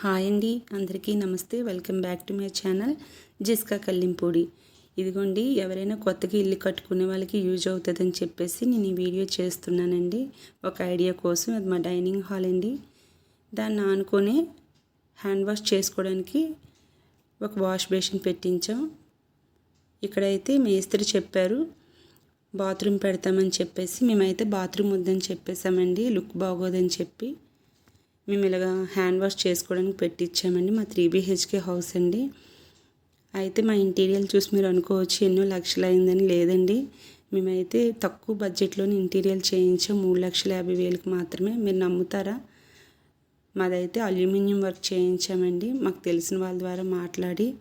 Hi అండి. అందరికీ నమస్తే. Welcome back to my channel Jiska Kallimpudi. ఇదిగోండి ఎవరైనా కొత్తగా ఇల్లు కట్టుకునే వాళ్ళకి యూజ్ అవుతుందని చెప్పేసి నేను ఈ వీడియో చేస్తున్నానండి. ఒక ఐడియా కోసం అది మా డైనింగ్ హాల్ అండి. దాన్ని ఆనుకొని హ్యాండ్ వాష్ చేసుకోవడానికి ఒక వాష్ బేసిన్ పెట్టించాం. ఇక్కడైతే మేస్త్రి చెప్పారు బాత్రూమ్ పెడతామని చెప్పేసి మేమైతే బాత్రూమ్ వద్దని చెప్పేసామండి. లుక్ బాగోదని చెప్పి. మేము ఇలాగా హ్యాండ్ వాష్ చేసుకోవడానికి పెట్టించామండి మా త్రీ బీహెచ్కే హౌస్ అండి. అయితే మా ఇంటీరియర్ చూసి మీరు అనుకోవచ్చు ఎన్నో లక్షలు అయిందని లేదండి. మేమైతే తక్కువ బడ్జెట్లోని ఇంటీరియర్ చేయించాం. మూడు లక్షల యాభై వేలకు మాత్రమే. మీరు నమ్ముతారా? మాదైతే అల్యూమినియం వర్క్ చేయించామండి. మాకు తెలిసిన వాళ్ళ ద్వారా మాట్లాడి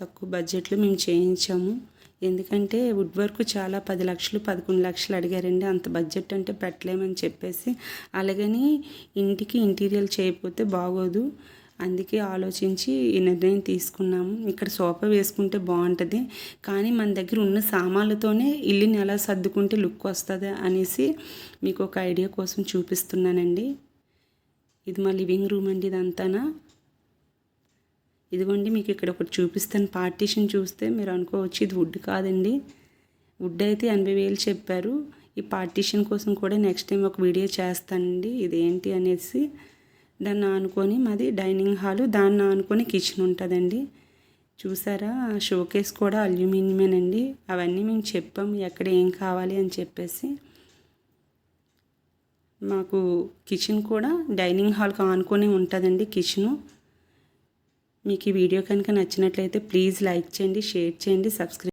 తక్కువ బడ్జెట్లో మేము చేయించాము. ఎందుకంటే వుడ్ వర్క్ చాలా పది లక్షలు పదకొండు లక్షలు అడిగారండి. అంత బడ్జెట్ అంటే పెట్టలేమని చెప్పేసి. అలాగని ఇంటికి ఇంటీరియర్ చేయకపోతే బాగోదు. అందుకే ఆలోచించి ఈ నిర్ణయం తీసుకున్నాము. ఇక్కడ సోఫా వేసుకుంటే బాగుంటుంది. కానీ మన దగ్గర ఉన్న సామాన్లతోనే ఇల్లుని ఎలా సర్దుకుంటే లుక్ వస్తుంది అనేసి మీకు ఒక ఐడియా కోసం చూపిస్తున్నానండి. ఇది మా లివింగ్ రూమ్ అండి ఇదంతానా? ఇదిగోండి మీకు ఇక్కడ ఒకటి చూపిస్తాను. పార్టీషన్ చూస్తే మీరు అనుకోవచ్చు ఇది వుడ్ కాదండి. వుడ్ అయితే ఎనభై వేలు చెప్పారు. ఈ పార్టీషన్ కోసం కూడా నెక్స్ట్ టైం ఒక వీడియో చేస్తానండి. ఇదేంటి అనేసి దాన్ని ఆనుకొని మాది డైనింగ్ హాలు దాన్ని ఆనుకొని కిచెన్ ఉంటుందండి. చూసారా? షోకేస్ కూడా అల్యూమినియమేనండి. అవన్నీ మేము చెప్పాం ఎక్కడ ఏం కావాలి అని చెప్పేసి. మాకు కిచెన్ కూడా డైనింగ్ హాల్కి ఆనుకొని ఉంటుందండి కిచెను మీకు ఈ వీడియో కనుక నచ్చినట్లయితే ప్లీజ్ లైక్ చేయండి షేర్ చేయండి సబ్స్క్రైబ్